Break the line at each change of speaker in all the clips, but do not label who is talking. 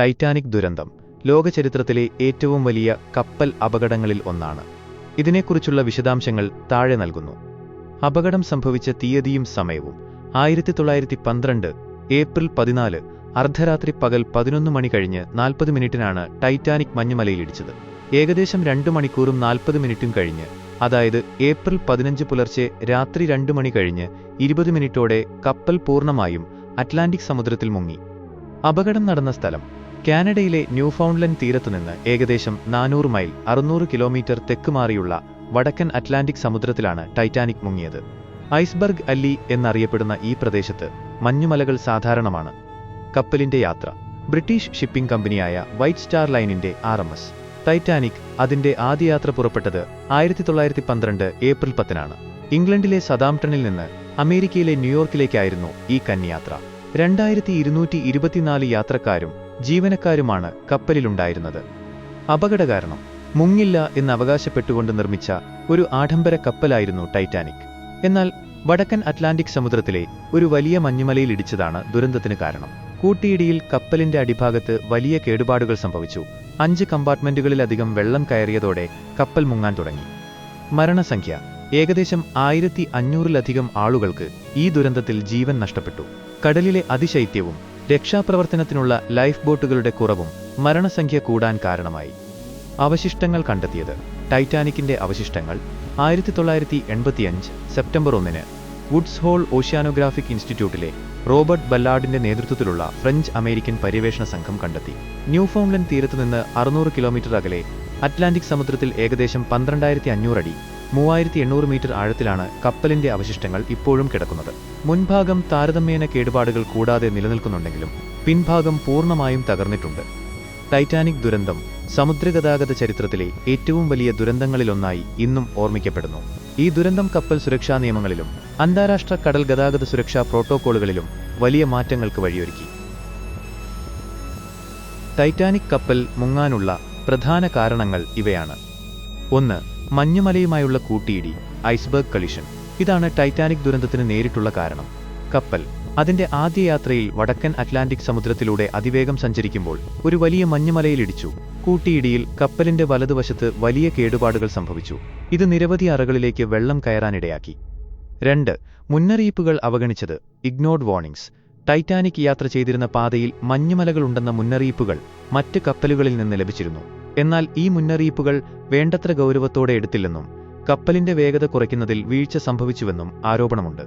Titanic ദുരന്തം ലോകചരിത്രത്തിലെ ഏറ്റവും വലിയ കപ്പൽ അപകടങ്ങളിൽ ഒന്നാണ് ഇതിനെക്കുറിച്ചുള്ള വിശദാംശങ്ങൾ താഴെ നൽകുന്നു അപകടം സംഭവിച്ച തീയതിയും സമയവും ആയിരത്തി തൊള്ളായിരത്തി പന്ത്രണ്ട് ഏപ്രിൽ പതിനാല് അർദ്ധരാത്രി പകൽ പതിനൊന്ന് മണി കഴിഞ്ഞ് നാൽപ്പത് മിനിറ്റിനാണ് ടൈറ്റാനിക് മഞ്ഞുമലയിലിടിച്ചത് ഏകദേശം രണ്ടു മണിക്കൂറും നാൽപ്പത് മിനിറ്റും കഴിഞ്ഞ് അതായത് ഏപ്രിൽ പതിനഞ്ച് പുലർച്ചെ രാത്രി രണ്ടു മണി കഴിഞ്ഞ് ഇരുപത് മിനിറ്റോടെ കപ്പൽ പൂർണ്ണമായും അറ്റ്ലാന്റിക് സമുദ്രത്തിൽ മുങ്ങി അപകടം നടന്ന സ്ഥലം കാനഡയിലെ ന്യൂഫൗണ്ട്ലൻഡ് തീരത്തുനിന്ന് ഏകദേശം നാനൂറ് മൈൽ അറുന്നൂറ് കിലോമീറ്റർ തെക്ക് മാറിയുള്ള വടക്കൻ അറ്റ്ലാന്റിക് സമുദ്രത്തിലാണ് ടൈറ്റാനിക് മുങ്ങിയത് ഐസ്ബർഗ് അല്ലി എന്നറിയപ്പെടുന്ന ഈ പ്രദേശത്ത് മഞ്ഞുമലകൾ സാധാരണമാണ് കപ്പലിന്റെ യാത്ര ബ്രിട്ടീഷ് ഷിപ്പിംഗ് കമ്പനിയായ വൈറ്റ് സ്റ്റാർ ലൈനിന്റെ ആർ എം എസ് ടൈറ്റാനിക് അതിന്റെ ആദ്യ യാത്ര പുറപ്പെട്ടത് ആയിരത്തി തൊള്ളായിരത്തി പന്ത്രണ്ട് ഏപ്രിൽ പത്തിനാണ് ഇംഗ്ലണ്ടിലെ സദാംപ്ടണിൽ നിന്ന് അമേരിക്കയിലെ ന്യൂയോർക്കിലേക്കായിരുന്നു ഈ കന്നിയാത്ര രണ്ടായിരത്തി ഇരുന്നൂറ്റി ഇരുപത്തിനാല് യാത്രക്കാരും ജീവനക്കാരുമാണ് കപ്പലിലുണ്ടായിരുന്നത് അപകട കാരണം മുങ്ങില്ല എന്ന് അവകാശപ്പെട്ടുകൊണ്ട് നിർമ്മിച്ച ഒരു ആഡംബര കപ്പലായിരുന്നു ടൈറ്റാനിക് എന്നാൽ വടക്കൻ അറ്റ്ലാന്റിക് സമുദ്രത്തിലെ ഒരു വലിയ മഞ്ഞുമലയിൽ ഇടിച്ചതാണ് ദുരന്തത്തിന് കാരണം കൂട്ടിയിടിയിൽ കപ്പലിന്റെ അടിഭാഗത്ത് വലിയ കേടുപാടുകൾ സംഭവിച്ചു അഞ്ച് കമ്പാർട്ട്മെന്റുകളിലധികം വെള്ളം കയറിയതോടെ കപ്പൽ മുങ്ങാൻ തുടങ്ങി മരണസംഖ്യ ഏകദേശം ആയിരത്തി അഞ്ഞൂറിലധികം ആളുകൾക്ക് ഈ ദുരന്തത്തിൽ ജീവൻ നഷ്ടപ്പെട്ടു കടലിലെ അതിശൈത്യവും രക്ഷാപ്രവർത്തനത്തിനുള്ള ലൈഫ് ബോട്ടുകളുടെ കുറവും മരണസംഖ്യ കൂടാൻ കാരണമായി അവശിഷ്ടങ്ങൾ കണ്ടെത്തിയത് ടൈറ്റാനിക്കിന്റെ അവശിഷ്ടങ്ങൾ ആയിരത്തി തൊള്ളായിരത്തി എൺപത്തിയഞ്ച് സെപ്റ്റംബർ ഒന്നിന് വുഡ്സ് ഹോൾ ഓഷ്യാനോഗ്രാഫിക് ഇൻസ്റ്റിറ്റ്യൂട്ടിലെ റോബർട്ട് ബല്ലാർഡിന്റെ നേതൃത്വത്തിലുള്ള ഫ്രഞ്ച് അമേരിക്കൻ പര്യവേഷണ സംഘം കണ്ടെത്തി ന്യൂഫോംലൻഡ് തീരത്തുനിന്ന് അറുന്നൂറ് കിലോമീറ്റർ അകലെ അറ്റ്ലാന്റിക് സമുദ്രത്തിൽ ഏകദേശം പന്ത്രണ്ടായിരത്തി അഞ്ഞൂറ് അടി മൂവായിരത്തി എണ്ണൂറ് മീറ്റർ ആഴത്തിലാണ് കപ്പലിന്റെ അവശിഷ്ടങ്ങൾ ഇപ്പോഴും കിടക്കുന്നത് മുൻഭാഗം താരതമ്യേന കേടുപാടുകൾ കൂടാതെ നിലനിൽക്കുന്നുണ്ടെങ്കിലും പിൻഭാഗം പൂർണ്ണമായും തകർന്നിട്ടുണ്ട് ടൈറ്റാനിക് ദുരന്തം സമുദ്രഗതാഗത ചരിത്രത്തിലെ ഏറ്റവും വലിയ ദുരന്തങ്ങളിലൊന്നായി ഇന്നും ഓർമ്മിക്കപ്പെടുന്നു ഈ ദുരന്തം കപ്പൽ സുരക്ഷാ നിയമങ്ങളിലും അന്താരാഷ്ട്ര കടൽ ഗതാഗത സുരക്ഷാ പ്രോട്ടോക്കോളുകളിലും വലിയ മാറ്റങ്ങൾക്ക് വഴിയൊരുക്കി ടൈറ്റാനിക് കപ്പൽ മുങ്ങാനുള്ള പ്രധാന കാരണങ്ങൾ ഇവയാണ് ഒന്ന് മഞ്ഞുമലയുമായുള്ള കൂട്ടിയിടി ഐസ്ബർഗ് കളിഷൻ ഇതാണ് ടൈറ്റാനിക് ദുരന്തത്തിന് നേരിട്ടുള്ള കാരണം കപ്പൽ അതിന്റെ ആദ്യ യാത്രയിൽ വടക്കൻ അറ്റ്ലാന്റിക് സമുദ്രത്തിലൂടെ അതിവേഗം സഞ്ചരിക്കുമ്പോൾ ഒരു വലിയ മഞ്ഞുമലയിലിടിച്ചു കൂട്ടിയിടിയിൽ കപ്പലിന്റെ വലതുവശത്ത് വലിയ കേടുപാടുകൾ സംഭവിച്ചു ഇത് നിരവധി അറകളിലേക്ക് വെള്ളം കയറാനിടയാക്കി രണ്ട് മുന്നറിയിപ്പുകൾ അവഗണിച്ചത് ഇഗ്നോർഡ് വാർണിംഗ്സ് ടൈറ്റാനിക് യാത്ര ചെയ്തിരുന്ന പാതയിൽ മഞ്ഞുമലകളുണ്ടെന്ന മുന്നറിയിപ്പുകൾ മറ്റ് കപ്പലുകളിൽ നിന്ന് ലഭിച്ചിരുന്നു എന്നാൽ ഈ മുന്നറിയിപ്പുകൾ വേണ്ടത്ര ഗൗരവത്തോടെ എടുത്തില്ലെന്നും കപ്പലിന്റെ വേഗത കുറയ്ക്കുന്നതിൽ വീഴ്ച സംഭവിച്ചുവെന്നും ആരോപണമുണ്ട്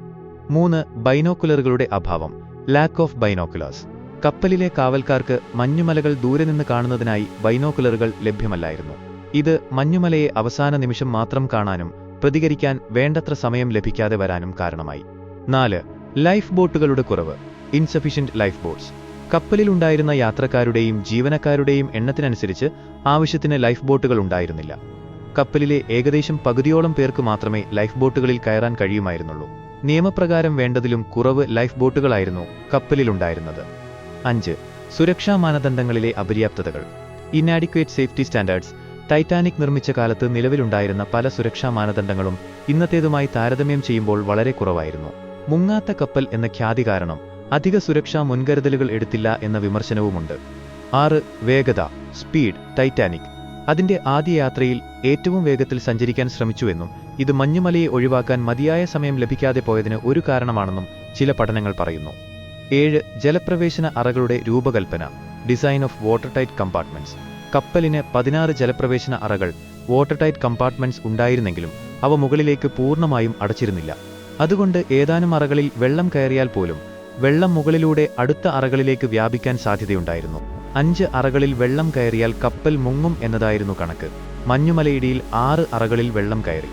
മൂന്ന് ബൈനോക്കുലറുകളുടെ അഭാവം ലാക്ക് ഓഫ് ബൈനോക്കുലേഴ്സ് കപ്പലിലെ കാവൽക്കാർക്ക് മഞ്ഞുമലകൾ ദൂരെ നിന്ന് കാണുന്നതിനായി ബൈനോക്കുലറുകൾ ലഭ്യമല്ലായിരുന്നു ഇത് മഞ്ഞുമലയെ അവസാന നിമിഷം മാത്രം കാണാനും പ്രതികരിക്കാൻ വേണ്ടത്ര സമയം ലഭിക്കാതെ വരാനും കാരണമായി നാല് ലൈഫ് ബോട്ടുകളുടെ കുറവ് ഇൻസഫിഷ്യന്റ് ലൈഫ് ബോട്ട്സ് കപ്പലിലുണ്ടായിരുന്ന യാത്രക്കാരുടെയും ജീവനക്കാരുടെയും എണ്ണത്തിനനുസരിച്ച് ആവശ്യത്തിന് ലൈഫ് ബോട്ടുകൾ ഉണ്ടായിരുന്നില്ല കപ്പലിലെ ഏകദേശം പകുതിയോളം പേർക്ക് മാത്രമേ ലൈഫ് ബോട്ടുകളിൽ കയറാൻ കഴിയുമായിരുന്നുള്ളൂ നിയമപ്രകാരം വേണ്ടതിലും കുറവ് ലൈഫ് ബോട്ടുകളായിരുന്നു കപ്പലിലുണ്ടായിരുന്നത് അഞ്ച് സുരക്ഷാ മാനദണ്ഡങ്ങളിലെ അപര്യാപ്തതകൾ ഇന്നാഡിക്വേറ്റ് സേഫ്റ്റി സ്റ്റാൻഡേർഡ്സ് ടൈറ്റാനിക് നിർമ്മിച്ച കാലത്ത് നിലവിലുണ്ടായിരുന്ന പല സുരക്ഷാ മാനദണ്ഡങ്ങളും ഇന്നത്തേതുമായി താരതമ്യം ചെയ്യുമ്പോൾ വളരെ കുറവായിരുന്നു മുങ്ങാത്ത കപ്പൽ എന്ന ഖ്യാതി കാരണം അധിക സുരക്ഷാ മുൻകരുതലുകൾ എടുത്തില്ല എന്ന വിമർശനവുമുണ്ട് ആറ് വേഗത സ്പീഡ് ടൈറ്റാനിക് അതിന്റെ ആദ്യ യാത്രയിൽ ഏറ്റവും വേഗത്തിൽ സഞ്ചരിക്കാൻ ശ്രമിച്ചുവെന്നും ഇത് മഞ്ഞുമലയെ ഒഴിവാക്കാൻ മതിയായ സമയം ലഭിക്കാതെ പോയതിന് ഒരു കാരണമാണെന്നും ചില പഠനങ്ങൾ പറയുന്നു ഏഴ് ജലപ്രവേശന അറകളുടെ രൂപകൽപ്പന design of watertight compartments കപ്പലിന് പതിനാറ് ജലപ്രവേശന അറകൾ വാട്ടർ ടൈറ്റ് കമ്പാർട്ട്മെന്റ്സ് ഉണ്ടായിരുന്നെങ്കിലും അവ മുകളിലേക്ക് പൂർണ്ണമായും അടച്ചിരുന്നില്ല അതുകൊണ്ട് ഏതാനും അറകളിൽ വെള്ളം കയറിയാൽ പോലും വെള്ളം മുകളിലൂടെ അടുത്ത അറകളിലേക്ക് വ്യാപിക്കാൻ സാധ്യതയുണ്ടായിരുന്നു അഞ്ച് അറകളിൽ വെള്ളം കയറിയാൽ കപ്പൽ മുങ്ങും എന്നതായിരുന്നു കണക്ക് മഞ്ഞുമലയിടിയിൽ ആറ് അറകളിൽ വെള്ളം കയറി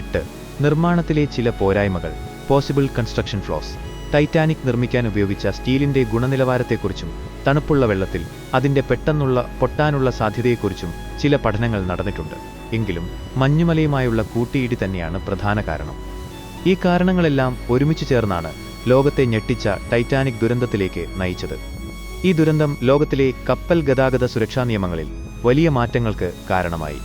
എട്ട് നിർമ്മാണത്തിലെ ചില പോരായ്മകൾ പോസിബിൾ കൺസ്ട്രക്ഷൻ ഫ്ലോസ് ടൈറ്റാനിക് നിർമ്മിക്കാൻ ഉപയോഗിച്ച സ്റ്റീലിന്റെ ഗുണനിലവാരത്തെക്കുറിച്ചും തണുപ്പുള്ള വെള്ളത്തിൽ അതിന്റെ പെട്ടെന്നുള്ള പൊട്ടാനുള്ള സാധ്യതയെക്കുറിച്ചും ചില പഠനങ്ങൾ നടന്നിട്ടുണ്ട് എങ്കിലും മഞ്ഞുമലയുമായുള്ള കൂട്ടിയിടി തന്നെയാണ് പ്രധാന കാരണം ഈ കാരണങ്ങളെല്ലാം ഒരുമിച്ച് ചേർന്നാണ് ലോകത്തെ ഞെട്ടിച്ച ടൈറ്റാനിക് ദുരന്തത്തിലേക്ക് നയിച്ചത് ഈ ദുരന്തം ലോകത്തിലെ കപ്പൽ ഗതാഗത സുരക്ഷാ നിയമങ്ങളിൽ വലിയ മാറ്റങ്ങൾക്ക് കാരണമായി